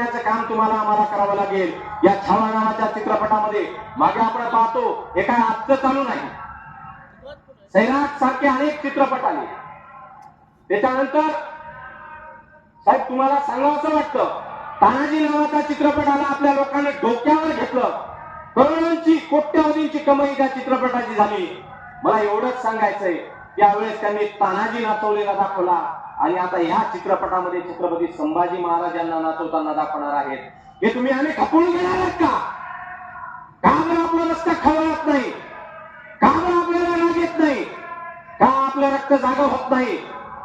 आणण्याचं काम तुम्हाला आम्हाला करावं लागेल. या छावा नावाच्या चित्रपटामध्ये मागे आपण पाहतो हे काय आजचं चालू नाही. सैराट सारखे अनेक चित्रपट आले. त्याच्यानंतर साहेब तुम्हाला सांगावं असं वाटतं तानाजी नावाचा चित्रपट आला आपल्या लोकांनी डोक्यावर घेतलं. करोडांची कोट्यावधींची कमाई त्या चित्रपटाची झाली. मला एवढंच सांगायचंय. त्यावेळेस त्यांनी तानाजी नाचवलेला दाखवला. आणि आता ह्या चित्रपटामध्ये छत्रपती संभाजी महाराजांना नाचवताना दाखवणार आहेत. हे तुम्ही आम्ही खपवून घेणार आहात का? का बरं आपलं रस्ता खवळत नाही? का बरं आपल्याला राग येत नाही? का आपलं रक्त जागा होत नाही?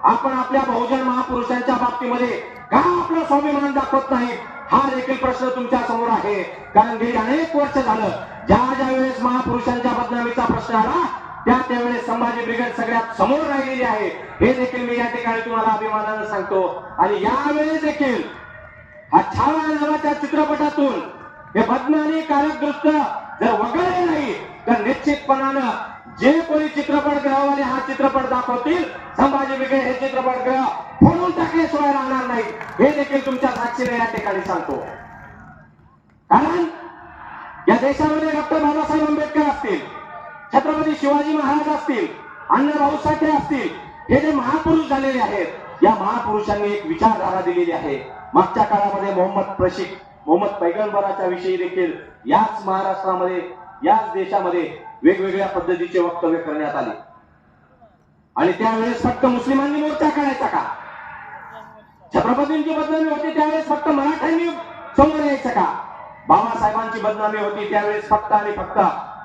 आपण आपल्या बहुजन महापुरुषांच्या बाबतीमध्ये का आपलं स्वाभिमान दाखवत नाही? हा देखील प्रश्न तुमच्यासमोर आहे. कारण गेली अनेक वर्ष झालं ज्या ज्या वेळेस महापुरुषांच्या बदनामीचा प्रश्न आला त्या त्यावेळेस संभाजी ब्रिगेड सगळ्यात समोर राहिलेली आहे. हे देखील मी या ठिकाणी तुम्हाला अभिमानानं सांगतो. आणि यावेळेस देखील हा नावाच्या चित्रपटातून हे बदनामी कार्यदृष्ट जर वगळले नाही तर निश्चितपणानं जे कोणी चित्रपट ग्रहवाले हा चित्रपट दाखवतील संभाजी ब्रिगेड हे चित्रपट ग्रह फोडून टाकल्याशिवाय राहणार नाही. हे देखील तुमच्या साक्षीने या ठिकाणी सांगतो. कारण या देशामध्ये डॉक्टर बाबासाहेब आंबेडकर असतील छत्रपती शिवाजी महाराज असतील अण्णाभाऊ साठे असतील हे जे महापुरुष झालेले आहेत या महापुरुषांनी एक विचारधारा दिलेली आहे. मागच्या काळामध्ये मोहम्मद प्रशिक मोहम्मद पैगंबराच्या विषयी देखील याच महाराष्ट्रामध्ये याच देशामध्ये वेगवेगळ्या पद्धतीचे वक्तव्य करण्यात आले. आणि त्यावेळेस फक्त मुस्लिमांनी मोर्चा काढायचा का? छत्रपतींची बदनामी होती त्यावेळेस फक्त मराठ्यांनी समोर यायचं का? बाबासाहेबांची बदनामी होती त्यावेळेस फक्त आणि फक्त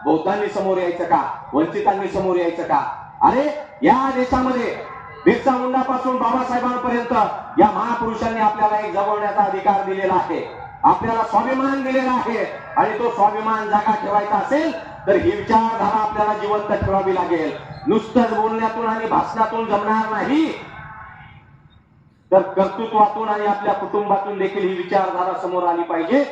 बौद्धांनी समोर यायचं का? वंचितांनी समोर यायचं का? अरे या देशामध्ये बिरसा मुंडापासून बाबासाहेबांपर्यंत या महापुरुषांनी आपल्याला एक जगवण्याचा अधिकार दिलेला आहे. आपल्याला स्वाभिमान दिलेला आहे. आणि तो स्वाभिमान जागा ठेवायचा असेल तर ही विचारधारा आपल्याला जिवंत ठेवावी लागेल. नुसतंच बोलण्यातून आणि भाषणातून जमणार नाही. तर कर्तृत्वातून आणि आपल्या कुटुंबातून देखील ही विचारधारा समोर आली पाहिजे.